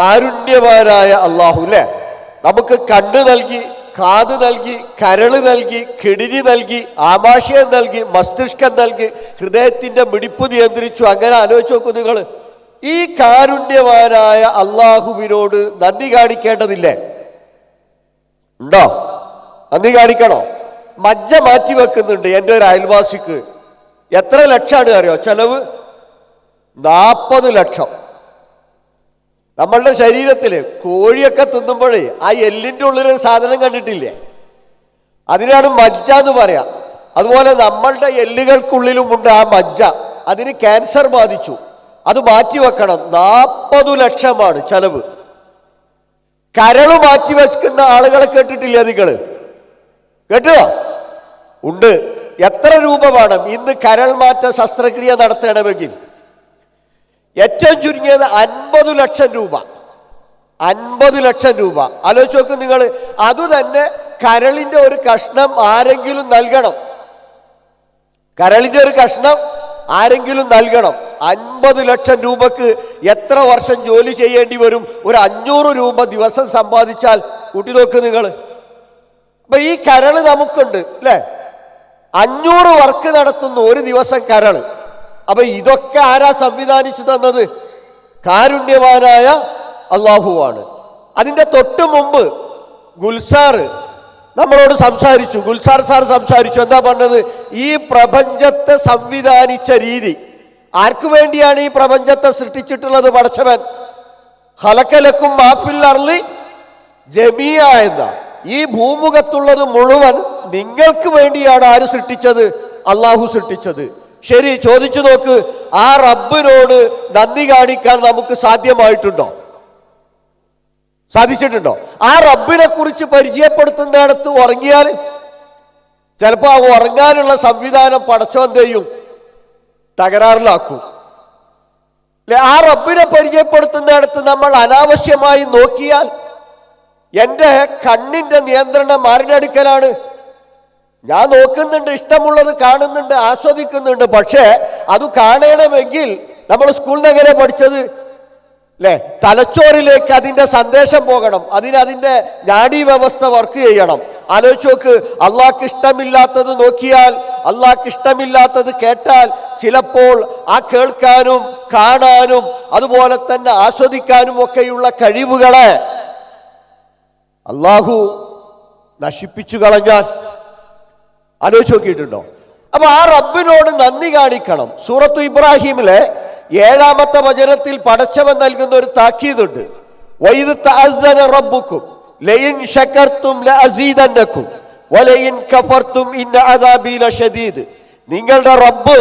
കാരുണ്യവാനായ അള്ളാഹു അല്ലേ നമുക്ക് കണ്ണ് നൽകി കാത് നൽകി കരൾ നൽകി കിടിരി നൽകി ആമാശയം നൽകി മസ്തിഷ്കം നൽകി ഹൃദയത്തിന്റെ മിടിപ്പ് നിയന്ത്രിച്ചു. അങ്ങനെ ആലോചിച്ച് നോക്കൂ നിങ്ങൾ ഈ കാരുണ്യവാനായ അള്ളാഹുവിനോട് നന്ദി കാണിക്കേണ്ടതില്ലേ? ഉണ്ടോ? നന്ദി കാണിക്കണോ? മജ്ജ മാറ്റി വെക്കുന്നുണ്ട് എന്റെ ഒരു അയൽവാസിക്ക്. എത്ര ലക്ഷമാണ് അറിയോ? ചെലവ് നാൽപ്പത് ലക്ഷം. നമ്മളുടെ ശരീരത്തിൽ കോഴിയൊക്കെ തിന്നുമ്പോഴേ ആ എല്ലിന്റെ ഉള്ളിലൊരു സാധനം കണ്ടിട്ടില്ലേ? അതിനാണ് മജ്ജ എന്ന് പറയാം. അതുപോലെ നമ്മളുടെ എല്ലുകൾക്കുള്ളിലുമുണ്ട് ആ മജ്ജ. അതിന് ക്യാൻസർ ബാധിച്ചു. അത് മാറ്റിവെക്കണം നാൽപ്പതു ലക്ഷമാണ് ചെലവ്. കരൾ മാറ്റി വെക്കുന്ന ആളുകളെ കേട്ടിട്ടില്ലേ നിങ്ങൾ കേട്ടോ? ഉണ്ട്. എത്ര രൂപ വേണം? ഇന്ന് കരൾ മാറ്റ ശസ്ത്രക്രിയ നടത്തണമെങ്കിൽ ഏറ്റവും ചുരുങ്ങിയത് അൻപത് ലക്ഷം രൂപ. അൻപത് ലക്ഷം രൂപ. ആലോചിച്ച് നോക്ക് നിങ്ങൾ അതുതന്നെ കരളിന്റെ ഒരു കഷ്ണം ആരെങ്കിലും നൽകണം. കരളിന്റെ ഒരു കഷ്ണം ആരെങ്കിലും നൽകണം. അൻപത് ലക്ഷം രൂപക്ക് എത്ര വർഷം ജോലി ചെയ്യേണ്ടി വരും? ഒരു അഞ്ഞൂറ് രൂപ ദിവസം സമ്പാദിച്ചാൽ കൂട്ടി നോക്ക് നിങ്ങൾ അപ്പൊ ഈ കരൾ നമുക്കുണ്ട് അല്ലേ? അഞ്ഞൂറ് വർക്ക് നടത്തുന്നു ഒരു ദിവസം കരൾ. അപ്പൊ ഇതൊക്കെ ആരാ സംവിധാനിച്ചു തന്നത്? കാരുണ്യവാനായ അള്ളാഹുവാണ്. അതിന്റെ തൊട്ട് മുമ്പ് ഗുൽസാർ നമ്മളോട് സംസാരിച്ചു. ഗുൽസാർ സാർ സംസാരിച്ചു. എന്താ പറഞ്ഞത്? ഈ പ്രപഞ്ചത്തെ സംവിധാനിച്ച രീതി. ആർക്കു വേണ്ടിയാണ് ഈ പ്രപഞ്ചത്തെ സൃഷ്ടിച്ചിട്ടുള്ളത് പടച്ചവൻ? ഹലക്കലക്കും മാപ്പിൽ അർലി ജമിയ എന്ന ഈ ഭൂമുഖത്തുള്ളത് മുഴുവൻ നിങ്ങൾക്ക് വേണ്ടിയാണ് ആര് സൃഷ്ടിച്ചത്? അള്ളാഹു സൃഷ്ടിച്ചത്. ശരി ചോദിച്ചു നോക്ക് ആ റബ്ബിനോട് നന്ദി കാണിക്കാൻ നമുക്ക് സാധ്യമായിട്ടുണ്ടോ? സാധിച്ചിട്ടുണ്ടോ? ആ റബ്ബിനെ കുറിച്ച് പരിചയപ്പെടുത്തുന്നിടത്ത് ഉറങ്ങിയാൽ ചിലപ്പോൾ ആ ഉറങ്ങാനുള്ള സംവിധാനം പടച്ചോ എന്ത് ചെയ്യും? തകരാറിലാക്കും. ആ റബ്ബിനെ പരിചയപ്പെടുത്തുന്നിടത്ത് നമ്മൾ അനാവശ്യമായി നോക്കിയാൽ എന്റെ കണ്ണിന്റെ നിയന്ത്രണം ആരുടെ അടുക്കലാണ് ഞാൻ നോക്കുന്നുണ്ട് ഇഷ്ടമുള്ളത് കാണുന്നുണ്ട് ആസ്വദിക്കുന്നുണ്ട്. പക്ഷേ അത് കാണണമെങ്കിൽ നമ്മൾ സ്കൂൾ നഗരെ പഠിച്ചത് അല്ലെ തലച്ചോറിലേക്ക് അതിന്റെ സന്ദേശം പോകണം. അതിന് അതിന്റെ നാഡീ വ്യവസ്ഥ വർക്ക് ചെയ്യണം. ആലോചിച്ച് നോക്ക് അള്ളാഹ്ക്ക് ഇഷ്ടമില്ലാത്തത് നോക്കിയാൽ അള്ളാഹ്ക്ക് ഇഷ്ടമില്ലാത്തത് കേട്ടാൽ ചിലപ്പോൾ ആ കേൾക്കാനും കാണാനും അതുപോലെ തന്നെ ആസ്വദിക്കാനും ഒക്കെയുള്ള കഴിവുകളെ അള്ളാഹു നശിപ്പിച്ചു കളഞ്ഞാൽ ആലോചിച്ച് നോക്കിയിട്ടുണ്ടോ? അപ്പൊ ആ റബ്ബിനോട് നന്ദി കാണിക്കണം. സൂറത്തു ഇബ്രാഹിമിലെ ഏഴാമത്തെ വചനത്തിൽ പടച്ചവൻ നൽകുന്ന ഒരു താക്കീതുണ്ട്. റബ്ബുക്കും ലഅസീദന്നക്കും ഇന്ന അദാബി ലശദീദ് നിങ്ങളുടെ റബ്ബ്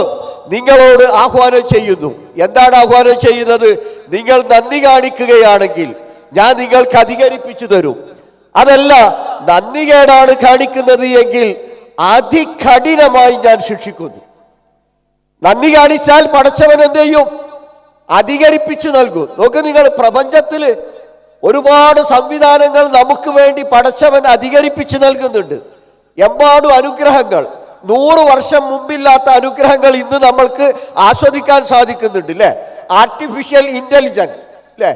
നിങ്ങളോട് ആഹ്വാനം ചെയ്യുന്നു. എന്താണ് ആഹ്വാനം ചെയ്യുന്നത്? നിങ്ങൾ നന്ദി കാണിക്കുകയാണെങ്കിൽ ഞാൻ നിങ്ങൾക്ക് അധികരിപ്പിച്ചു തരും. അതല്ല നന്ദി കേടാണ് കാണിക്കുന്നത് എങ്കിൽ അതികഠിനമായി ഞാൻ ശിക്ഷിക്കുന്നു. നന്ദി കാണിച്ചാൽ പടച്ചവൻ എന്ത് ചെയ്യും? അധികരിപ്പിച്ചു നൽകും. നോക്ക് നിങ്ങൾ പ്രപഞ്ചത്തിൽ ഒരുപാട് സംവിധാനങ്ങൾ നമുക്ക് വേണ്ടി പടച്ചവൻ അധികരിപ്പിച്ചു നൽകുന്നുണ്ട്. എമ്പാടും അനുഗ്രഹങ്ങൾ. നൂറ് വർഷം മുമ്പില്ലാത്ത അനുഗ്രഹങ്ങൾ ഇന്ന് നമ്മൾക്ക് ആസ്വദിക്കാൻ സാധിക്കുന്നുണ്ട് അല്ലേ ആർട്ടിഫിഷ്യൽ ഇന്റലിജൻസ് അല്ലേ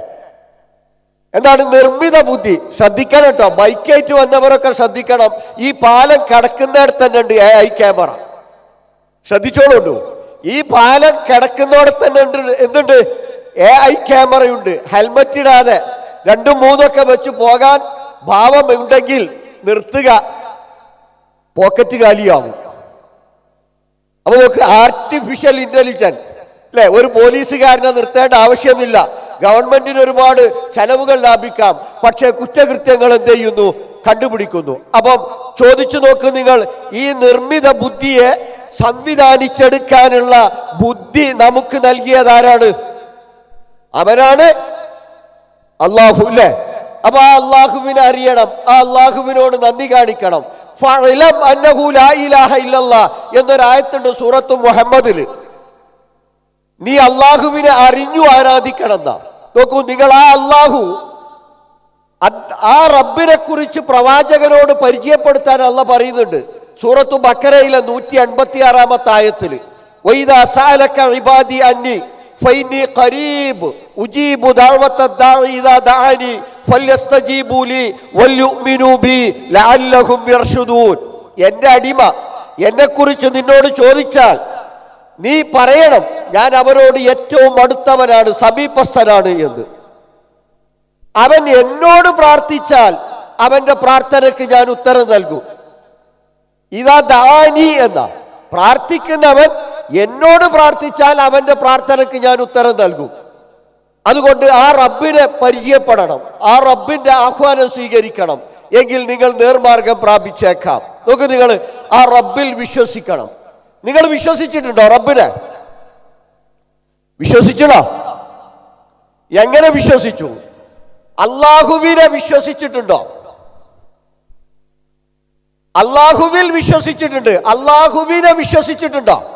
എന്താണ് നിർമ്മിത ബുദ്ധി? ശ്രദ്ധിക്കണം കേട്ടോ. ബൈക്കായിട്ട് വന്നവരൊക്കെ ശ്രദ്ധിക്കണം. ഈ പാലം കിടക്കുന്നിടത്ത് തന്നെ ഉണ്ട് എ ഐ ക്യാമറ ശ്രദ്ധിച്ചോളൂ ഈ പാലം കിടക്കുന്നിടത്ത് തന്നെ ഉണ്ട് എന്തുണ്ട്? എ ഐ ക്യാമറയുണ്ട് ഹെൽമറ്റ് ഇടാതെ രണ്ടും മൂന്നൊക്കെ വെച്ച് പോകാൻ ഭാവം ഉണ്ടെങ്കിൽ നിർത്തുക. പോക്കറ്റ് കാലിയാവും അപ്പൊ നമുക്ക് ആർട്ടിഫിഷ്യൽ ഇന്റലിജൻസ് അല്ലെ ഒരു പോലീസുകാരനെ നിർത്തേണ്ട ആവശ്യമില്ല. ഗവൺമെന്റിന് ഒരുപാട് ചെലവുകൾ ലാഭിക്കാം. പക്ഷേ കുറ്റകൃത്യങ്ങൾ എന്ത് ചെയ്യുന്നു? കണ്ടുപിടിക്കുന്നു. അപ്പം ചോദിച്ചു നോക്ക് നിങ്ങൾ ഈ നിർമ്മിത ബുദ്ധിയെ സംവിധാനിച്ചെടുക്കാനുള്ള ബുദ്ധി നമുക്ക് നൽകിയതാരാണ് അവനാണ് അള്ളാഹു അല്ലേ? അപ്പൊ ആ അള്ളാഹുവിനെ അറിയണം. ആ അള്ളാഹുവിനോട് നന്ദി കാണിക്കണം. എന്നൊരായത്തുണ്ട് സൂറത്ത് മുഹമ്മദിൽ നീ അള്ളാഹുവിനെ അറിഞ്ഞു ആരാധിക്കണം എന്നാ. നോക്കൂ നിങ്ങൾ ആ അള്ളാഹു ആ റബ്ബിനെ കുറിച്ച് പ്രവാചകനോട് പരിചയപ്പെടുത്താൻ അല്ല പറയുന്നുണ്ട്. സൂറത്തു ബക്കരയിലെ നൂറ്റി അൻപത്തി ആറാമത്തെ ആയത്തിൽ എന്റെ അടിമ എന്നെ കുറിച്ച് നിന്നോട് ചോദിച്ചാൽ നീ പറയണം ഞാൻ അവരോട് ഏറ്റവും അടുത്തവനാണ് സമീപസ്ഥനാണ് എന്ന്. അവൻ എന്നോട് പ്രാർത്ഥിച്ചാൽ അവന്റെ പ്രാർത്ഥനയ്ക്ക് ഞാൻ ഉത്തരം നൽകും. ഇതാ ദാനി എന്ന. പ്രാർത്ഥിക്കുന്നവൻ എന്നോട് പ്രാർത്ഥിച്ചാൽ അവന്റെ പ്രാർത്ഥനയ്ക്ക് ഞാൻ ഉത്തരം നൽകും. അതുകൊണ്ട് ആ റബ്ബിനെ പരിചയപ്പെടണം ആ റബ്ബിന്റെ ആഹ്വാനം സ്വീകരിക്കണം എങ്കിൽ നിങ്ങൾ നേർമാർഗം പ്രാപിച്ചേക്കാം. നോക്ക് നിങ്ങൾ ആ റബ്ബിൽ വിശ്വസിക്കണം. നിങ്ങൾ വിശ്വസിച്ചിട്ടുണ്ടോ റബ്ബിനെ? വിശ്വസിച്ചോ എങ്ങനെ വിശ്വസിച്ചു? അള്ളാഹുവിനെ വിശ്വസിച്ചിട്ടുണ്ടോ? അള്ളാഹുവിൽ വിശ്വസിച്ചിട്ടുണ്ട്. അള്ളാഹുവിനെ വിശ്വസിച്ചിട്ടുണ്ടോ?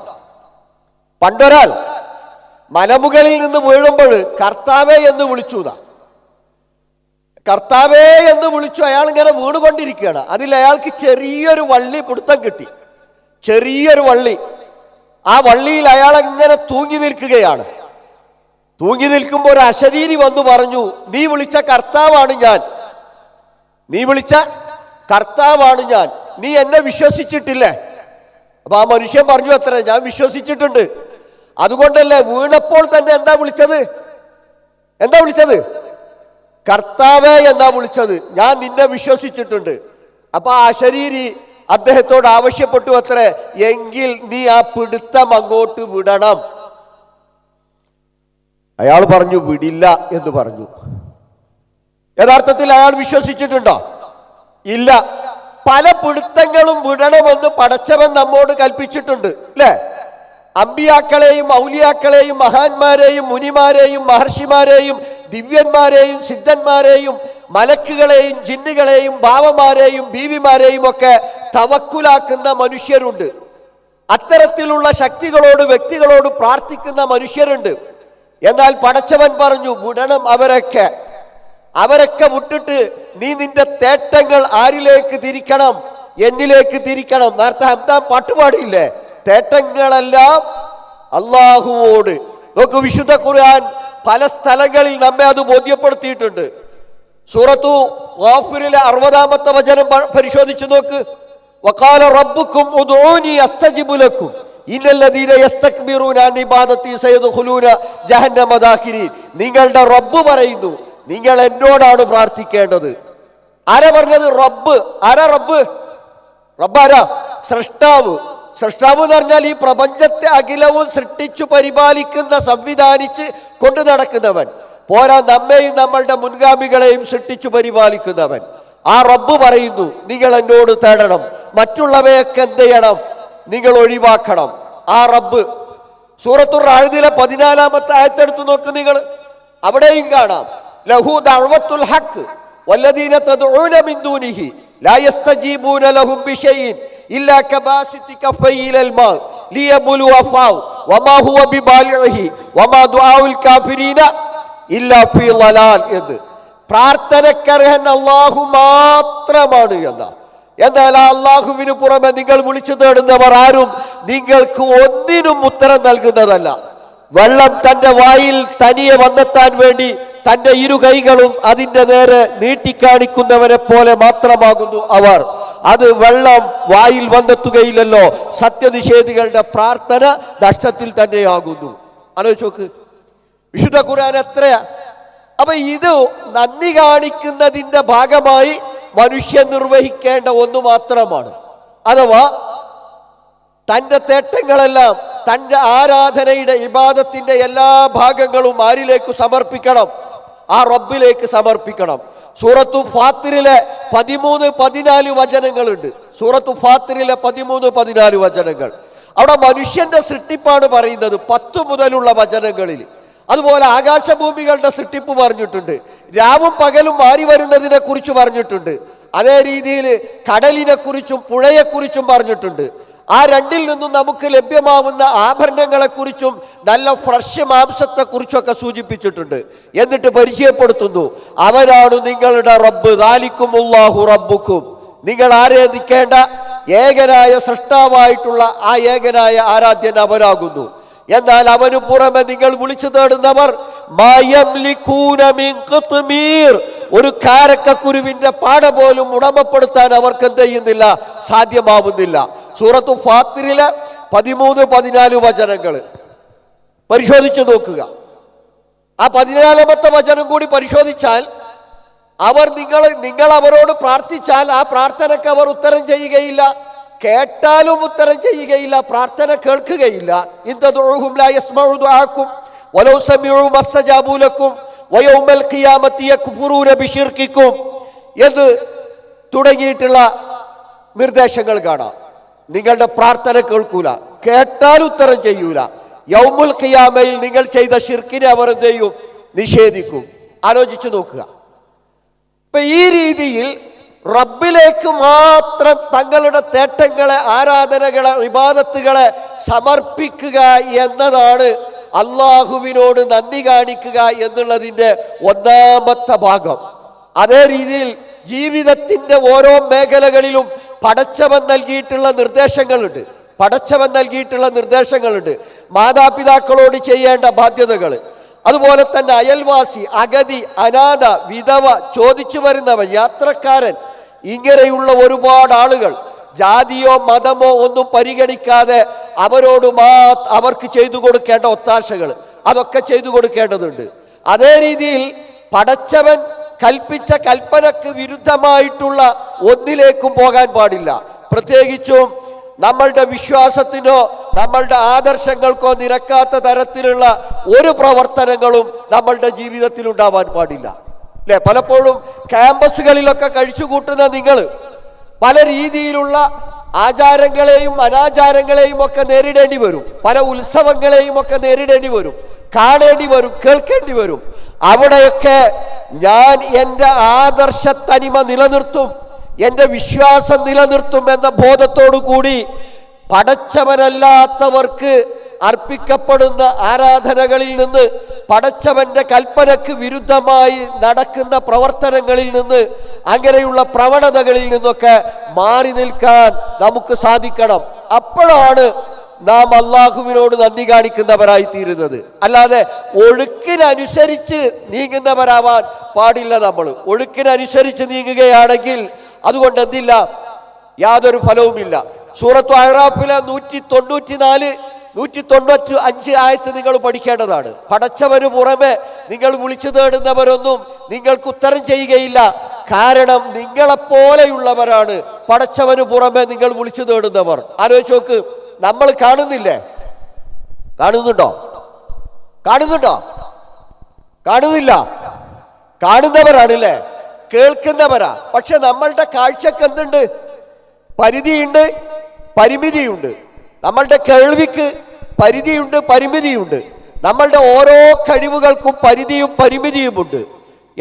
പണ്ടൊരാൾ മലമുകളിൽ നിന്ന് വീഴുമ്പോൾ കർത്താവേ എന്ന് വിളിച്ചു കർത്താവേ എന്ന് വിളിച്ചു അയാൾ ഇങ്ങനെ വീണുകൊണ്ടിരിക്കുകയാണ്. അതിൽ അയാൾക്ക് ചെറിയൊരു വള്ളി പിടുത്തം കിട്ടി. ചെറിയൊരു വള്ളി. ആ വള്ളിയിൽ അയാൾ ഇങ്ങനെ തൂങ്ങി നിൽക്കുകയാണ്? തൂങ്ങി നിൽക്കുമ്പോൾ ഒരു അശരീരി വന്നു പറഞ്ഞു നീ വിളിച്ച കർത്താവാണ് ഞാൻ. നീ വിളിച്ച കർത്താവാണ് ഞാൻ. നീ എന്നെ വിശ്വസിച്ചിട്ടില്ലേ. അപ്പൊ ആ മനുഷ്യൻ പറഞ്ഞു അത്ര ഞാൻ വിശ്വസിച്ചിട്ടുണ്ട്. അതുകൊണ്ടല്ലേ വീണപ്പോൾ തന്നെ എന്താ വിളിച്ചത്? എന്താ വിളിച്ചത്? കർത്താവേ എന്താ വിളിച്ചത്? ഞാൻ നിന്നെ വിശ്വസിച്ചിട്ടുണ്ട്. അപ്പൊ ആ ശരീരി അദ്ദേഹത്തോട് ആവശ്യപ്പെട്ടു അത്രേ. എങ്കിൽ നീ ആ പിടുത്തം അങ്ങോട്ട് വിടണം. അയാൾ പറഞ്ഞു വിടില്ല എന്ന് പറഞ്ഞു. യഥാർത്ഥത്തിൽ അയാൾ വിശ്വസിച്ചിട്ടുണ്ടോ? ഇല്ല. പല പിടുത്തങ്ങളും വിടണമെന്ന് പടച്ചവൻ നമ്മോട് കൽപ്പിച്ചിട്ടുണ്ട് അല്ലേ? അമ്പിയാക്കളെയും ഔലിയാക്കളെയും മഹാന്മാരെയും മുനിമാരെയും മഹർഷിമാരെയും ദിവ്യന്മാരെയും സിദ്ധന്മാരെയും മലക്കുകളെയും ജിന്നുകളെയും ഭാവമാരെയും ബീവിമാരെയും ഒക്കെ തവക്കുലാക്കുന്ന മനുഷ്യരുണ്ട്. അത്തരത്തിലുള്ള ശക്തികളോട് വ്യക്തികളോട് പ്രാർത്ഥിക്കുന്ന മനുഷ്യരുണ്ട്. എന്നാൽ പടച്ചവൻ പറഞ്ഞു വിടണം അവരൊക്കെ. അവരൊക്കെ വിട്ടിട്ട് നീ നിന്റെ തേട്ടങ്ങൾ ആരിലേക്ക് തിരിക്കണം? എന്നിലേക്ക് തിരിക്കണം? നേരത്തെ ഹംദാൻ പാട്ടുപാടിയില്ലേ തേട്ടങ്ങളെല്ലാം അള്ളാഹുവോട് നോക്ക് വിശുദ്ധ ഖുർആൻ പല സ്ഥലങ്ങളിൽ നമ്മെ അത് ബോധ്യപ്പെടുത്തിയിട്ടുണ്ട്. സൂറത്തു ഗാഫിറിലെ അറുപതാമത്തെ വചനം പരിശോധിച്ചു നോക്ക്. ഉദ്ഊനി അസ്തജിബു ലക്കും ഇന്നല്ലദീന യസ്തക്ബിറൂന അൻ ഇബാദത്തി സയദ്ഖുലൂന جهنم നിങ്ങളുടെ റബ്ബ് പറയുന്നു നിങ്ങൾ എന്നോടാണ് പ്രാർത്ഥിക്കേണ്ടത്. ആരാ പറഞ്ഞത്? റബ്ബ്. ആരാ റബ്ബ്? റബ്ബ് ആരാ? സൃഷ്ടാവ് സൃഷ്ടാവ് എന്ന് പറഞ്ഞാൽ ഈ പ്രപഞ്ചത്തെ അഖിലവും സൃഷ്ടിച്ചു പരിപാലിക്കുന്ന സംവിധാനിച്ച് കൊണ്ടു നടക്കുന്നവൻ. പോരാ നമ്മെയും നമ്മളുടെ മുൻഗാമികളെയും സൃഷ്ടിച്ചു പരിപാലിക്കുന്നവൻ. ആ റബ്ബ് പറയുന്നു നിങ്ങൾ എന്നോട് തേടണം. മറ്റുള്ളവയൊക്കെ എന്ത് ചെയ്യണം? നിങ്ങൾ ഒഴിവാക്കണം. ആ റബ്ബ്. സൂറത്തുർ ആഴുതിയിലെ പതിനാലാമത്തെ ആയത്തെടുത്ത് നോക്ക് നിങ്ങൾ. അവിടെയും കാണാം. ലഹു ദഅവത്തുൽ ഹഖ്. വല്ലദീന ലാ ഇല്ലാ മാ. ലിയബുലു വമാ ഹുവ ബിബാലിഹി വമാ ദുആഉൽ കാഫിരീന. ഇല്ലാ ഫീ പ്രാർത്ഥനക്കർഹൻ അല്ലാഹു മാത്രമാണ് എന്നാ എന്നാൽ അള്ളാഹുവിന് പുറമെ നിങ്ങൾ വിളിച്ചു തേടുന്നവർ ആരും നിങ്ങൾക്ക് ഒന്നിനും ഉത്തരം നൽകുന്നതല്ല. വെള്ളം തന്റെ വായിൽ തനിയെ വന്നെത്താൻ വേണ്ടി തന്റെ ഇരു കൈകളും അതിന്റെ നേരെ നീട്ടിക്കാണിക്കുന്നവരെ പോലെ മാത്രമാകുന്നു അവർ. അത് വെള്ളം വായിൽ വന്നെത്തുകയില്ലല്ലോ. സത്യനിഷേധികളുടെ പ്രാർത്ഥന നഷ്ടത്തിൽ തന്നെയാകുന്നു. ആലോചിച്ച് നോക്ക്. വിശുദ്ധ ഖുർആൻ എത്രയാ? അപ്പൊ ഇത് നന്ദി കാണിക്കുന്നതിന്റെ ഭാഗമായി മനുഷ്യൻ നിർവഹിക്കേണ്ട ഒന്നു മാത്രമാണ്. അഥവാ തന്റെ തേട്ടങ്ങളെല്ലാം തന്റെ ആരാധനയുടെ ഇബാദത്തിന്റെ എല്ലാ ഭാഗങ്ങളും ആരിലേക്ക് സമർപ്പിക്കണം? ആ റബ്ബിലേക്ക് സമർപ്പിക്കണം. സൂറത്തു ഫാത്തിരിലെ പതിമൂന്ന് പതിനാല് വചനങ്ങളുണ്ട്. സൂറത്തു ഫാത്തിരിലെ പതിമൂന്ന് പതിനാല് വചനങ്ങൾ. അവിടെ മനുഷ്യന്റെ സൃഷ്ടിപ്പാണ് പറയുന്നത് പത്ത് മുതലുള്ള വചനങ്ങളിൽ. അതുപോലെ ആകാശഭൂമികളുടെ സൃഷ്ടിപ്പ് പറഞ്ഞിട്ടുണ്ട്. രാവും പകലും മാറി വരുന്നതിനെ കുറിച്ച് പറഞ്ഞിട്ടുണ്ട്. അതേ രീതിയിൽ കടലിനെ കുറിച്ചും പുഴയെക്കുറിച്ചും പറഞ്ഞിട്ടുണ്ട്. ആ രണ്ടിൽ നിന്നും നമുക്ക് ലഭ്യമാവുന്ന ആഭരണങ്ങളെക്കുറിച്ചും നല്ല ഫ്രഷ് മാംസത്തെക്കുറിച്ചൊക്കെ സൂചിപ്പിച്ചിട്ടുണ്ട്. എന്നിട്ട് പരിചയപ്പെടുത്തുന്നു. അവരാണ് നിങ്ങളുടെ റബ്ബ്. ദാലിക്കും ഉള്ളാഹു റബ്ബുക്കും. നിങ്ങൾ ആരാധിക്കേണ്ട ഏകനായ സൃഷ്ടാവായിട്ടുള്ള ആ ഏകനായ ആരാധ്യൻ അവരാകുന്നു. എന്നാൽ അവനു പുറമെ നിങ്ങൾ വിളിച്ചു തേടുന്നവർ. ഒരു കാരക്കക്കുരുവിന്റെ പാട പോലും ഉടമപ്പെടുത്താൻ അവർക്ക് എന്ത് ചെയ്യുന്നില്ല? സാധ്യമാവുന്നില്ല. സൂറത്തു ഫാത്തിരിലെ പതിമൂന്ന് പതിനാല് വചനങ്ങൾ. പരിശോധിച്ചു നോക്കുക. ആ പതിനാലാമത്തെ വചനം കൂടി പരിശോധിച്ചാൽ അവർ നിങ്ങൾ നിങ്ങൾ അവരോട് പ്രാർത്ഥിച്ചാൽ ആ പ്രാർത്ഥനക്ക് അവർ ഉത്തരം ചെയ്യുകയില്ല. കേട്ടാലും ഉത്തരം ചെയ്യുകയില്ല പ്രാർത്ഥന കേൾക്കുകയില്ല. ബിശിർക്കിക്കും എന്ന് തുടങ്ങിയിട്ടുള്ള നിർദ്ദേശങ്ങൾ കാണാം. നിങ്ങളുടെ പ്രാർത്ഥന കേൾക്കൂല കേട്ടാൽ ഉത്തരം ചെയ്യൂല. യൗമുൽ ഖിയാമയിൽ നിങ്ങൾ ചെയ്ത ഷിർക്കിനെ അവർ എന്ത് ചെയ്യും? നിഷേധിക്കും. ആലോചിച്ചു നോക്കുക. ഇപ്പൊ ഈ രീതിയിൽ റബ്ബിലേക്ക് മാത്രം തങ്ങളുടെ തേട്ടങ്ങളെ ആരാധനകളെ വിവാദത്തുകളെ സമർപ്പിക്കുക എന്നതാണ് അള്ളാഹുവിനോട് നന്ദി കാണിക്കുക എന്നുള്ളതിന്റെ ഒന്നാമത്തെ ഭാഗം. അതേ രീതിയിൽ ജീവിതത്തിന്റെ ഓരോ മേഖലകളിലും പടച്ചവൻ നൽകിയിട്ടുള്ള നിർദ്ദേശങ്ങളുണ്ട്. പടച്ചവൻ നൽകിയിട്ടുള്ള നിർദ്ദേശങ്ങളുണ്ട്. മാതാപിതാക്കളോട് ചെയ്യേണ്ട ബാധ്യതകൾ. അതുപോലെ തന്നെ അയൽവാസി അഗതി അനാഥ വിധവ ചോദിച്ചു വരുന്നവൻ യാത്രക്കാരൻ ഇങ്ങനെയുള്ള ഒരുപാട് ആളുകൾ ജാതിയോ മതമോ ഒന്നും പരിഗണിക്കാതെ അവരോട് മാ അവർക്ക് ചെയ്തു കൊടുക്കേണ്ട ഒത്താശകൾ അതൊക്കെ ചെയ്തു കൊടുക്കേണ്ടതുണ്ട്. അതേ രീതിയിൽ പടച്ചവൻ കൽപ്പിച്ച കൽപ്പനക്ക് വിരുദ്ധമായിട്ടുള്ള ഒന്നിലേക്കും പോകാൻ പാടില്ല. പ്രത്യേകിച്ചും നമ്മളുടെ വിശ്വാസത്തിനോ നമ്മളുടെ ആദർശങ്ങൾക്കോ നിരക്കാത്ത തരത്തിലുള്ള ഒരു പ്രവർത്തനങ്ങളും നമ്മളുടെ ജീവിതത്തിൽ ഉണ്ടാവാൻ പാടില്ല. അല്ലെ? പലപ്പോഴും ക്യാമ്പസുകളിലൊക്കെ കഴിച്ചു കൂട്ടുന്ന നിങ്ങൾ പല രീതിയിലുള്ള ആചാരങ്ങളെയും അനാചാരങ്ങളെയും ഒക്കെ നേരിടേണ്ടി വരും. പല ഉത്സവങ്ങളെയും ഒക്കെ നേരിടേണ്ടി വരും. കാണേണ്ടി വരും കേൾക്കേണ്ടി വരും. അവിടെയൊക്കെ ഞാൻ എന്റെ ആദർശ തനിമ നിലനിർത്തും. എന്റെ വിശ്വാസം നിലനിർത്തുമെന്ന ബോധത്തോടു കൂടി പടച്ചവനല്ലാത്തവർക്ക് അർപ്പിക്കപ്പെടുന്ന ആരാധനകളിൽ നിന്ന് പടച്ചവന്റെ കൽപ്പനക്ക് വിരുദ്ധമായി നടക്കുന്ന പ്രവർത്തനങ്ങളിൽ നിന്ന് അങ്ങനെയുള്ള പ്രവണതകളിൽ നിന്നൊക്കെ മാറി നിൽക്കാൻ നമുക്ക് സാധിക്കണം. അപ്പോഴാണ് നാം അള്ളാഹുവിനോട് നന്ദി കാണിക്കുന്നവരായി തീരുന്നത് അല്ലാതെ ഒഴുക്കിനനുസരിച്ച് നീങ്ങുന്നവരാവാൻ പാടില്ല നമ്മൾ. ഒഴുക്കിനനുസരിച്ച് നീങ്ങുകയാണെങ്കിൽ അതുകൊണ്ട് എന്തില്ല? യാതൊരു ഫലവുമില്ല. സൂറത്തു അഹ്റാഫിലെ നൂറ്റി തൊണ്ണൂറ്റി നാല് നൂറ്റി തൊണ്ണൂറ്റി അഞ്ച് ആയത്ത് നിങ്ങൾ പഠിക്കേണ്ടതാണ്. പടച്ചവന് പുറമെ നിങ്ങൾ വിളിച്ചു തേടുന്നവരൊന്നും നിങ്ങൾക്ക് ഉത്തരം ചെയ്യുകയില്ല. കാരണം നിങ്ങളെപ്പോലെയുള്ളവരാണ്. പടച്ചവന് പുറമെ നിങ്ങൾ വിളിച്ചു തേടുന്നവർ. ആലോചിച്ച് നോക്ക് നമ്മൾ കാണുന്നില്ലേ? കാണുന്നുണ്ടോ? കാണുന്നുണ്ടോ? കാണുന്നില്ല. കാണുന്നവരാണല്ലേ കേൾക്കുന്നവരാ. പക്ഷെ നമ്മളുടെ കാഴ്ചക്ക് എന്തുണ്ട്? പരിധിയുണ്ട് പരിമിതിയുണ്ട്. നമ്മളുടെ കേൾവിക്ക് പരിധിയുണ്ട് പരിമിതിയുണ്ട്. നമ്മളുടെ ഓരോ കഴിവുകൾക്കും പരിധിയും പരിമിതിയുമുണ്ട്.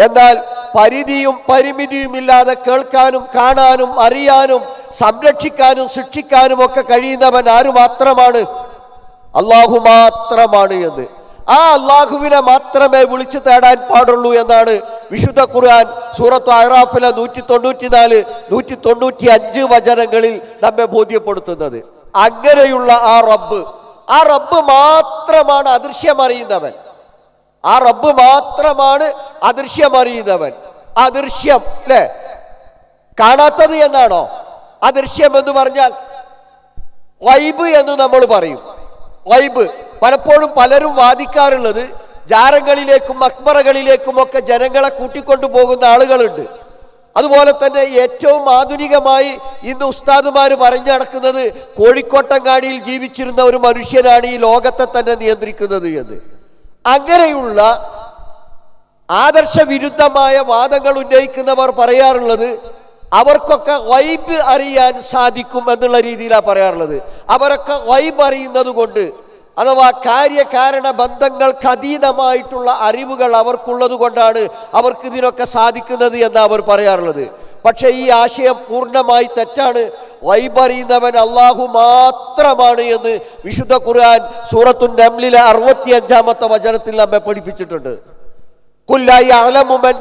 എന്നാൽ പരിധിയും പരിമിതിയും ഇല്ലാതെ കേൾക്കാനും കാണാനും അറിയാനും സംരക്ഷിക്കാനും ശിക്ഷിക്കാനും ഒക്കെ കഴിയുന്നവൻ ആരു മാത്രമാണ് അള്ളാഹു മാത്രമാണ് എന്ന്. ആ അള്ളാഹുവിനെ മാത്രമേ വിളിച്ചു തേടാൻ പാടുള്ളൂ എന്നാണ് വിശുദ്ധ ഖുർആൻ സൂറത്ത് അഹ്റാഫിലെ നൂറ്റി തൊണ്ണൂറ്റിനാല് നൂറ്റി തൊണ്ണൂറ്റി അഞ്ച് വചനങ്ങളിൽ നമ്മെ ബോധ്യപ്പെടുത്തുന്നത്. അങ്ങനെയുള്ള ആ റബ്ബ് ആ റബ്ബ് മാത്രമാണ് അദൃശ്യമറിയുന്നവൻ. ആ റബ്ബ് മാത്രമാണ് അദൃശ്യമറിയുന്നവൻ. അദൃശ്യം അല്ലേ കാണാത്തത് എന്നാണോ? അദൃശ്യം എന്ന് പറഞ്ഞാൽ വൈബ് എന്ന് നമ്മൾ പറയും. വൈബ്. പലപ്പോഴും പലരും വാദിക്കാറുള്ളത് ജാരങ്ങളിലേക്കും മക്ബറകളിലേക്കും ഒക്കെ ജനങ്ങളെ കൂട്ടിക്കൊണ്ടു പോകുന്ന ആളുകളുണ്ട്. അതുപോലെ തന്നെ ഏറ്റവും ആധുനികമായി ഇന്ന് ഉസ്താദുമാർ പറഞ്ഞു നടക്കുന്നത് കോഴിക്കോട്ടങ്ങാടിയിൽ ജീവിച്ചിരുന്ന ഒരു മനുഷ്യനാണ് ഈ ലോകത്തെ തന്നെ നിയന്ത്രിക്കുന്നത് എന്ന്. അങ്ങനെയുള്ള ആദർശവിരുദ്ധമായ വാദങ്ങൾ ഉന്നയിക്കുന്നവർ പറയാറുള്ളത് അവർക്കൊക്കെ വൈബ് അറിയാൻ സാധിക്കും എന്നുള്ള രീതിയിലാണ് പറയാറുള്ളത്. അവരൊക്കെ വൈബ് അറിയുന്നത് കൊണ്ട് അഥവാ കാര്യകാരണ ബന്ധങ്ങൾക്ക് അതീതമായിട്ടുള്ള അറിവുകൾ അവർക്കുള്ളത് കൊണ്ടാണ് അവർക്ക് ഇതിനൊക്കെ സാധിക്കുന്നത് എന്ന് അവർ പറയാറുള്ളത്. പക്ഷേ ഈ ആശയം പൂർണമായി തെറ്റാണ്. വൈബറിയുന്നവൻ അള്ളാഹു മാത്രമാണ് എന്ന് വിശുദ്ധ ഖുർആൻ സൂറത്തു നംലിലെ അറുപത്തിയഞ്ചാമത്തെ വചനത്തിൽ നമ്മെ പഠിപ്പിച്ചിട്ടുണ്ട്. കുല്ലായി അലമുമൻ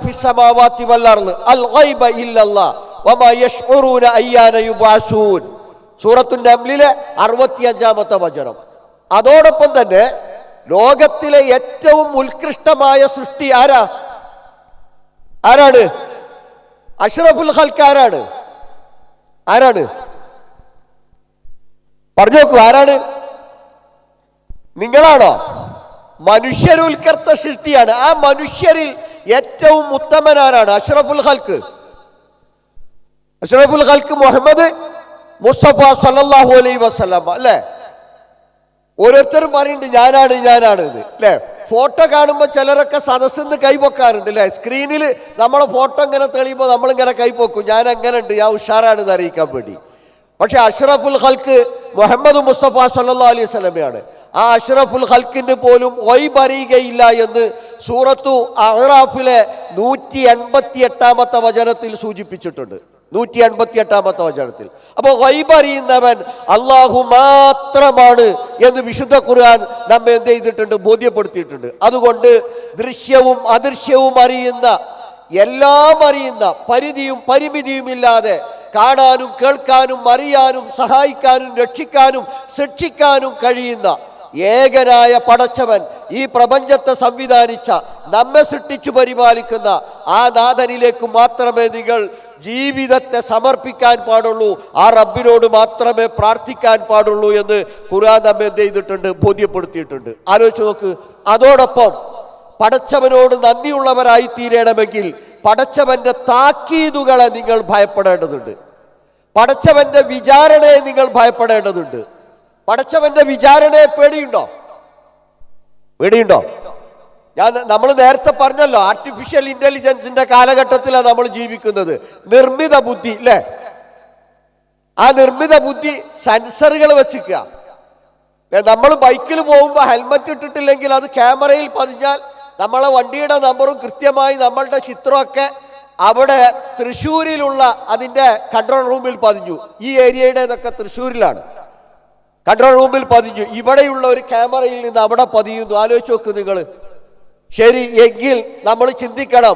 ഇല്ലല്ലാ വമാ സൂറത്തു നംലിലെ അറുപത്തിയഞ്ചാമത്തെ വചനം. അതോടൊപ്പം തന്നെ ലോകത്തിലെ ഏറ്റവും ഉത്കൃഷ്ടമായ സൃഷ്ടി ആരാ? ആരാണ്? അഷ്റഫുൽ ഹൽക്ക് ആരാണ്? ആരാണ്? പറഞ്ഞു നോക്കൂ ആരാണ്? നിങ്ങളാണോ? മനുഷ്യരുൽക്കർത്ത സൃഷ്ടിയാണ്. ആ മനുഷ്യരിൽ ഏറ്റവും ഉത്തമനാരാണ് അഷ്റഫുൽ ഹൽക്ക് അഷ്റഫുൽ ഹൽക്ക് മുഹമ്മദ് മുസ്തഫ സല്ലാഹു അലൈ വസല്ലം അല്ലേ? ഓരോരുത്തരും പറയുന്നുണ്ട് ഞാനാണ് ഞാനാണ് ഇത് അല്ലേ ഫോട്ടോ കാണുമ്പോൾ ചിലരൊക്കെ സദസ്സിൽ നിന്ന് കൈപൊക്കാറുണ്ട് അല്ലേ സ്ക്രീനിൽ നമ്മളെ ഫോട്ടോ ഇങ്ങനെ തെളിയുമ്പോൾ നമ്മളിങ്ങനെ കൈപൊക്കും ഞാൻ അങ്ങനെ ഉണ്ട് ഞാൻ ഉഷാറാണെന്ന് അറിയിക്കാൻ വേണ്ടി. പക്ഷെ അഷ്റഫുൽ ഹൽക്ക് മുഹമ്മദ് മുസ്തഫ സല്ലാ അലൈഹി സ്വലമയാണ് ആ അഷ്റഫുൽ ഹൽക്കിന് പോലും ഒയ്ബറിയുകയില്ല എന്ന് സൂറത്തു അഹ്റാഫിലെ നൂറ്റി എൺപത്തി എട്ടാമത്തെ വചനത്തിൽ സൂചിപ്പിച്ചിട്ടുണ്ട്. നൂറ്റി എൺപത്തി എട്ടാമത്തെ വചനത്തിൽ. അപ്പൊ വൈബറിയുന്നവൻ അള്ളാഹു മാത്രമാണ് എന്ന് വിശുദ്ധ ഖുർആൻ നമ്മെ എന്ത് ചെയ്തിട്ടുണ്ട്? ബോധ്യപ്പെടുത്തിയിട്ടുണ്ട്. അതുകൊണ്ട് ദൃശ്യവും അദൃശ്യവും അറിയുന്ന എല്ലാം അറിയുന്ന പരിധിയും പരിമിതിയും ഇല്ലാതെ കാണാനും കേൾക്കാനും അറിയാനും സഹായിക്കാനും രക്ഷിക്കാനും ശിക്ഷിക്കാനും കഴിയുന്ന ഏകനായ പടച്ചവൻ ഈ പ്രപഞ്ചത്തെ സംവിധാനിച്ച നമ്മെ സൃഷ്ടിച്ചു പരിപാലിക്കുന്ന ആ നാഥനിലേക്ക് മാത്രമേ നിങ്ങൾ ജീവിതത്തെ സമർപ്പിക്കാൻ പാടുള്ളൂ. ആ റബ്ബിനോട് മാത്രമേ പ്രാർത്ഥിക്കാൻ പാടുള്ളൂ എന്ന് ഖുർആൻ നമ്മെ എന്ത് ചെയ്തിട്ടുണ്ട്? ബോധ്യപ്പെടുത്തിയിട്ടുണ്ട്. ആലോചിച്ച് നോക്ക്. അതോടൊപ്പം പടച്ചവനോട് നന്ദിയുള്ളവരായി തീരണമെങ്കിൽ പടച്ചവന്റെ താക്കീതുകളെ നിങ്ങൾ ഭയപ്പെടേണ്ടതുണ്ട്. പടച്ചവന്റെ വിചാരണയെ നിങ്ങൾ ഭയപ്പെടേണ്ടതുണ്ട്. പടച്ചവന്റെ വിചാരണയെ പേടിയുണ്ടോ? പേടിയുണ്ടോ? ഞാൻ നമ്മൾ നേരത്തെ പറഞ്ഞല്ലോ ആർട്ടിഫിഷ്യൽ ഇന്റലിജൻസിന്റെ കാലഘട്ടത്തിലാണ് നമ്മൾ ജീവിക്കുന്നത്. നിർമ്മിത ബുദ്ധി അല്ലേ ആ നിർമ്മിത ബുദ്ധി സെൻസറുകൾ വെച്ചിക്കുക നമ്മൾ ബൈക്കിൽ പോകുമ്പോൾ ഹെൽമറ്റ് ഇട്ടിട്ടില്ലെങ്കിൽ അത് ക്യാമറയിൽ പതിഞ്ഞാൽ നമ്മളെ വണ്ടിയുടെ നമ്പറും കൃത്യമായി നമ്മളുടെ ചിത്രമൊക്കെ അവിടെ തൃശ്ശൂരിലുള്ള അതിന്റെ കൺട്രോൾ റൂമിൽ പതിഞ്ഞു. ഈ ഏരിയയുടേതൊക്കെ തൃശ്ശൂരിലാണ്. കൺട്രോൾ റൂമിൽ പതിഞ്ഞു. ഇവിടെയുള്ള ഒരു ക്യാമറയിൽ നിന്ന് അവിടെ പതിയുന്നു. ആലോചിച്ച് നോക്ക് നിങ്ങൾ. ശരി എങ്കിൽ നമ്മൾ ചിന്തിക്കണം.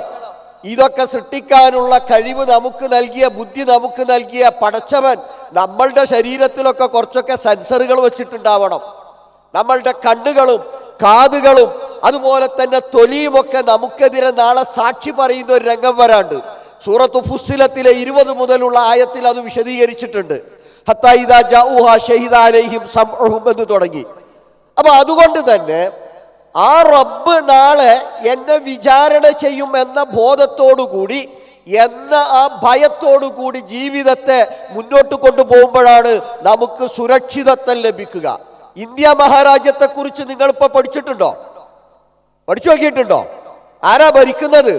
ഇതൊക്കെ സൃഷ്ടിക്കാനുള്ള കഴിവ് നമുക്ക് നൽകിയ ബുദ്ധി നമുക്ക് നൽകിയ പടച്ചവൻ നമ്മളുടെ ശരീരത്തിലൊക്കെ കുറച്ചൊക്കെ സെൻസറുകൾ വെച്ചിട്ടുണ്ടാവണം. നമ്മളുടെ കണ്ണുകളും കാതുകളും അതുപോലെ തന്നെ തൊലിയുമൊക്കെ നമുക്കെതിരെ നാളെ സാക്ഷി പറയുന്ന ഒരു രംഗം വരാണ്ട്. സൂറത്ത് ഫുസിലത്തിലെ ഇരുപത് മുതലുള്ള ആയത്തിൽ അത് വിശദീകരിച്ചിട്ടുണ്ട്. ഹത്താ ഇദാ ജാഊഹാ ഷഹീദ അലൈഹിം സംഉഹും എന്ന് തുടങ്ങി. അപ്പൊ അതുകൊണ്ട് തന്നെ ആ റബ്ബ് നാളെ എന്നെ വിചാരണ ചെയ്യും എന്ന ബോധത്തോടുകൂടി എന്ന ആ ഭയത്തോടു കൂടി ജീവിതത്തെ മുന്നോട്ട് കൊണ്ടുപോകുമ്പോഴാണ് നമുക്ക് സുരക്ഷിതത്വം ലഭിക്കുക. ഇന്ത്യ മഹാരാജ്യത്തെ കുറിച്ച് നിങ്ങൾ ഇപ്പൊ പഠിച്ചിട്ടുണ്ടോ? പഠിച്ചു നോക്കിയിട്ടുണ്ടോ? ആരാ ഭരിക്കുന്നത്?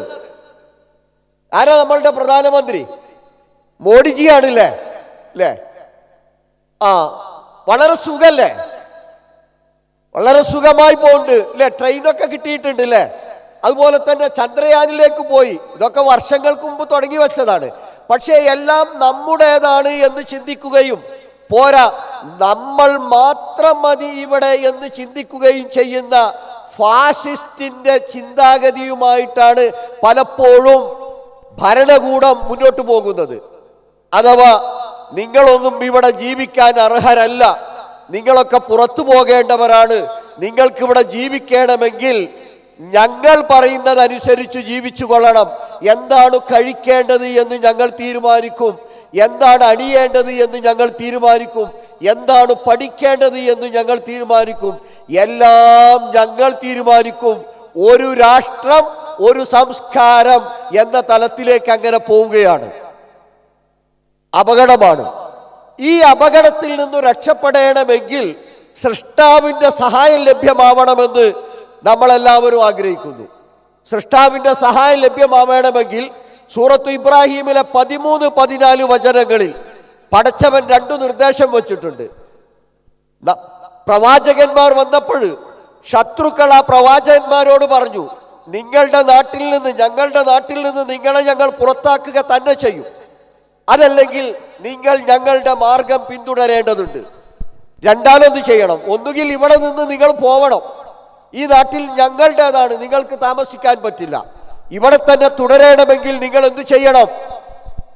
ആരാ നമ്മളുടെ പ്രധാനമന്ത്രി? മോഡിജിയാണല്ലേ? അല്ലേ? ആ വളരെ സുഖല്ലേ? വളരെ സുഖമായി പോകുന്നുണ്ട് അല്ലെ ട്രെയിനൊക്കെ കിട്ടിയിട്ടുണ്ട് അല്ലേ അതുപോലെ തന്നെ ചന്ദ്രയാനിലേക്ക് പോയി. ഇതൊക്കെ വർഷങ്ങൾക്ക് മുമ്പ് തുടങ്ങി വെച്ചതാണ്. പക്ഷേ എല്ലാം നമ്മുടേതാണ് എന്ന് ചിന്തിക്കുകയും പോരാ. നമ്മൾ മാത്രം മതി ഇവിടെ എന്ന് ചിന്തിക്കുകയും ചെയ്യുന്ന ഫാസിസ്റ്റിന്റെ ചിന്താഗതിയുമായിട്ടാണ് പലപ്പോഴും ഭരണകൂടം മുന്നോട്ട് പോകുന്നത്. അഥവാ നിങ്ങളൊന്നും ഇവിടെ ജീവിക്കാൻ അർഹരല്ല. നിങ്ങളൊക്കെ പുറത്തു പോകേണ്ടവരാണ്. നിങ്ങൾക്കിവിടെ ജീവിക്കണമെങ്കിൽ ഞങ്ങൾ പറയുന്നതനുസരിച്ച് ജീവിച്ചു കൊള്ളണം. എന്താണ് കഴിക്കേണ്ടത് എന്ന് ഞങ്ങൾ തീരുമാനിക്കും. എന്താണ് അണിയേണ്ടത് എന്ന് ഞങ്ങൾ തീരുമാനിക്കും. എന്താണ് പഠിക്കേണ്ടത് എന്ന് ഞങ്ങൾ തീരുമാനിക്കും. എല്ലാം ഞങ്ങൾ തീരുമാനിക്കും. ഒരു രാഷ്ട്രം ഒരു സംസ്കാരം എന്ന തലത്തിലേക്ക് അങ്ങനെ പോവുകയാണ്. അപകടമാണ്. ഈ അപകടത്തിൽ നിന്ന് രക്ഷപ്പെടണമെങ്കിൽ സൃഷ്ടാവിന്റെ സഹായം ലഭ്യമാവണമെന്ന് നമ്മളെല്ലാവരും ആഗ്രഹിക്കുന്നു. സൃഷ്ടാവിന്റെ സഹായം ലഭ്യമാവണമെങ്കിൽ സൂറത്ത് ഇബ്രാഹീമിലെ പതിമൂന്ന് പതിനാല് വചനങ്ങളിൽ പടച്ചവൻ രണ്ടു നിർദ്ദേശം വച്ചിട്ടുണ്ട്. പ്രവാചകന്മാർ വന്നപ്പോൾ ശത്രുക്കൾ ആ പ്രവാചകന്മാരോട് പറഞ്ഞു നിങ്ങളുടെ നാട്ടിൽ നിന്ന് ഞങ്ങളുടെ നാട്ടിൽ നിന്ന് നിങ്ങളെ ഞങ്ങൾ പുറത്താക്കുക തന്നെ ചെയ്യും. അതല്ലെങ്കിൽ നിങ്ങൾ ഞങ്ങളുടെ മാർഗം പിന്തുടരേണ്ടതുണ്ട്. രണ്ടാലൊന്ന് ചെയ്യണം. ഒന്നുകിൽ ഇവിടെ നിന്ന് നിങ്ങൾ പോവണം. ഈ നാട്ടിൽ ഞങ്ങളുടേതാണ്. നിങ്ങൾക്ക് താമസിക്കാൻ പറ്റില്ല. ഇവിടെ തന്നെ തുടരണമെങ്കിൽ നിങ്ങൾ എന്തു ചെയ്യണം?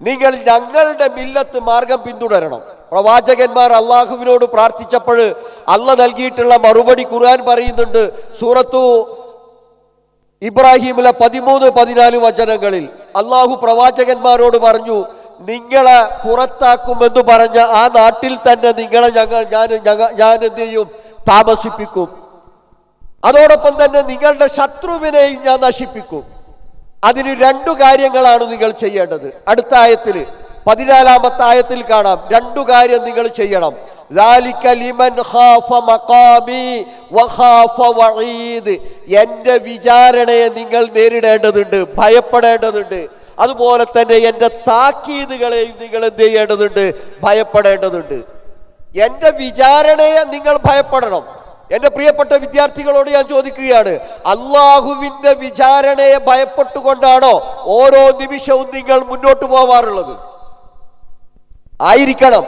നിങ്ങൾ ഞങ്ങളുടെ മില്ലത്ത് മാർഗം പിന്തുടരണം. പ്രവാചകന്മാർ അള്ളാഹുവിനോട് പ്രാർത്ഥിച്ചപ്പോൾ അല്ല നൽകിയിട്ടുള്ള മറുപടി ഖുർആൻ പറയുന്നുണ്ട്. സൂറത്തു ഇബ്രാഹിമിലെ പതിമൂന്ന് പതിനാല് വചനങ്ങളിൽ അള്ളാഹു പ്രവാചകന്മാരോട് പറഞ്ഞു നിങ്ങളെ പുറത്താക്കുമെന്ന് പറഞ്ഞ ആ നാട്ടിൽ തന്നെ നിങ്ങളെ ഞങ്ങൾ ഞാൻ ഞാൻ എന്ത് ചെയ്യും? താമസിപ്പിക്കും. അതോടൊപ്പം തന്നെ നിങ്ങളുടെ ശത്രുവിനെയും ഞാൻ നശിപ്പിക്കും. അതിന് രണ്ടു കാര്യങ്ങളാണ് നിങ്ങൾ ചെയ്യേണ്ടത്. അടുത്ത ആയത്തിൽ പതിനാലാമത്തെ ആയത്തിൽ കാണാം. രണ്ടു കാര്യം നിങ്ങൾ ചെയ്യണം. എന്റെ വിചാരണയെ നിങ്ങൾ നേരിടേണ്ടതുണ്ട് ഭയപ്പെടേണ്ടതുണ്ട്. അതുപോലെ തന്നെ എന്റെ താക്കീതുകളെയും നിങ്ങൾ എന്ത് ചെയ്യേണ്ടതുണ്ട്? ഭയപ്പെടേണ്ടതുണ്ട്. എന്റെ വിചാരണയെ നിങ്ങൾ ഭയപ്പെടണം. എന്റെ പ്രിയപ്പെട്ട വിദ്യാർത്ഥികളോട് ഞാൻ ചോദിക്കുകയാണ് അള്ളാഹുവിന്റെ വിചാരണയെ ഭയപ്പെട്ടുകൊണ്ടാണോ ഓരോ നിമിഷവും നിങ്ങൾ മുന്നോട്ട് പോവാറുള്ളത്? ആയിരിക്കണം.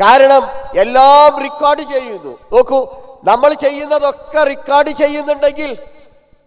കാരണം എല്ലാം റെക്കോർഡ് ചെയ്യുന്നു. നോക്കൂ നമ്മൾ ചെയ്യുന്നതൊക്കെ റെക്കോർഡ് ചെയ്യുന്നുണ്ടെങ്കിൽ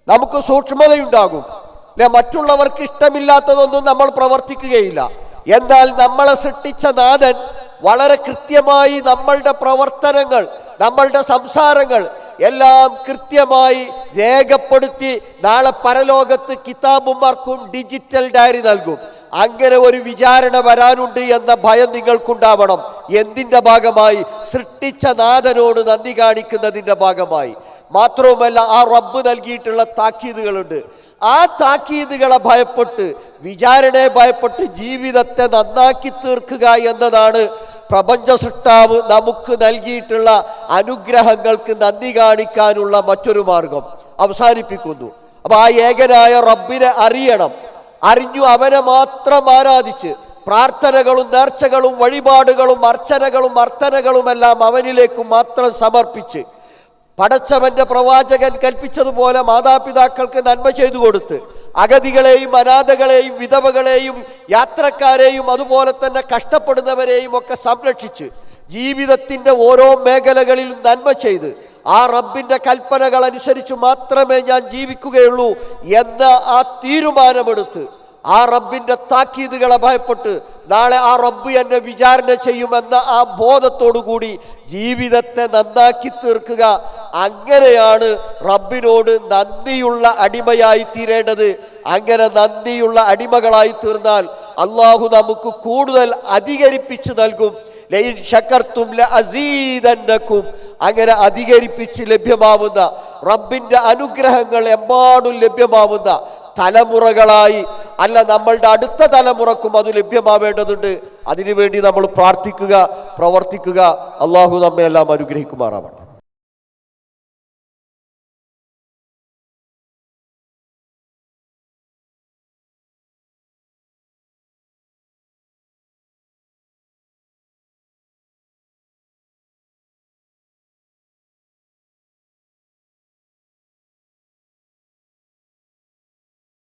നമുക്ക് സൂക്ഷ്മതയുണ്ടാകും. അല്ലെ മറ്റുള്ളവർക്ക് ഇഷ്ടമില്ലാത്തതൊന്നും നമ്മൾ പ്രവർത്തിക്കുകയില്ല. എന്നാൽ നമ്മളെ സൃഷ്ടിച്ച നാഥൻ വളരെ കൃത്യമായി നമ്മളുടെ പ്രവർത്തനങ്ങൾ നമ്മളുടെ സംസാരങ്ങൾ എല്ലാം കൃത്യമായി രേഖപ്പെടുത്തി നാളെ പരലോകത്ത് കിതാബുമാർക്കും ഡിജിറ്റൽ ഡയറി നൽകും. അങ്ങനെ ഒരു വിചാരണ വരാനുണ്ട് എന്ന ഭയം നിങ്ങൾക്കുണ്ടാവണം. എന്തിന്റെ ഭാഗമായി? സൃഷ്ടിച്ച നാഥനോട് നന്ദി കാണിക്കുന്നതിന്റെ ഭാഗമായി. മാത്രവുമല്ല ആ റബ്ബ് നൽകിയിട്ടുള്ള താക്കീതുകളുണ്ട്. ആ താക്കീതുകളെ ഭയപ്പെട്ട് വിചാരണയെ ഭയപ്പെട്ട് ജീവിതത്തെ നന്നാക്കി തീർക്കുക എന്നതാണ് പ്രപഞ്ച സൃഷ്ടാവ് നമുക്ക് നൽകിയിട്ടുള്ള അനുഗ്രഹങ്ങൾക്ക് നന്ദി കാണിക്കാനുള്ള മറ്റൊരു മാർഗം. അവസാനിപ്പിക്കുന്നു. അപ്പൊ ആ ഏകനായ റബ്ബിനെ അറിയണം. അറിഞ്ഞു അവനെ മാത്രം ആരാധിച്ച് പ്രാർത്ഥനകളും നേർച്ചകളും വഴിപാടുകളും അർച്ചനകളും അർത്ഥനകളുമെല്ലാം അവനിലേക്ക് മാത്രം സമർപ്പിച്ച് പടച്ചവന്റെ പ്രവാചകൻ കൽപ്പിച്ചതുപോലെ മാതാപിതാക്കൾക്ക് നന്മ ചെയ്തു കൊടുത്ത് അഗതികളെയും അനാഥകളെയും വിധവകളെയും യാത്രക്കാരെയും അതുപോലെ തന്നെ കഷ്ടപ്പെടുന്നവരെയും ഒക്കെ സംരക്ഷിച്ച് ജീവിതത്തിന്റെ ഓരോ മേഖലകളിലും നന്മ ചെയ്ത് ആ റബ്ബിന്റെ കൽപ്പനകൾ അനുസരിച്ച് മാത്രമേ ഞാൻ ജീവിക്കുകയുള്ളൂ എന്ന ആ തീരുമാനമെടുത്ത് ആ റബ്ബിന്റെ താക്കീതുകളെ ഭയപ്പെട്ട് നാളെ ആ റബ്ബ് എന്നെ വിചാരണ ചെയ്യുമെന്ന ആ കൂടി ജീവിതത്തെ നന്നാക്കി തീർക്കുക. അങ്ങനെയാണ് റബ്ബിനോട് നന്ദിയുള്ള അടിമയായി തീരേണ്ടത്. അങ്ങനെ നന്ദിയുള്ള അടിമകളായി തീർന്നാൽ അള്ളാഹു നമുക്ക് കൂടുതൽ അധികരിപ്പിച്ചു നൽകും. ലഅസീദന്നക്കും അങ്ങനെ അധികരിപ്പിച്ച് ലഭ്യമാവുന്ന റബ്ബിന്റെ അനുഗ്രഹങ്ങൾ എമ്പാടും ലഭ്യമാവുന്ന തലമുറകളായി അല്ല നമ്മളുടെ അടുത്ത തലമുറക്കും അത് ലഭ്യമാവേണ്ടതുണ്ട്. അതിനുവേണ്ടി നമ്മൾ പ്രാർത്ഥിക്കുക പ്രവർത്തിക്കുക. അള്ളാഹു നമ്മയെല്ലാം അനുഗ്രഹിക്കുമാറാവട്ടെ.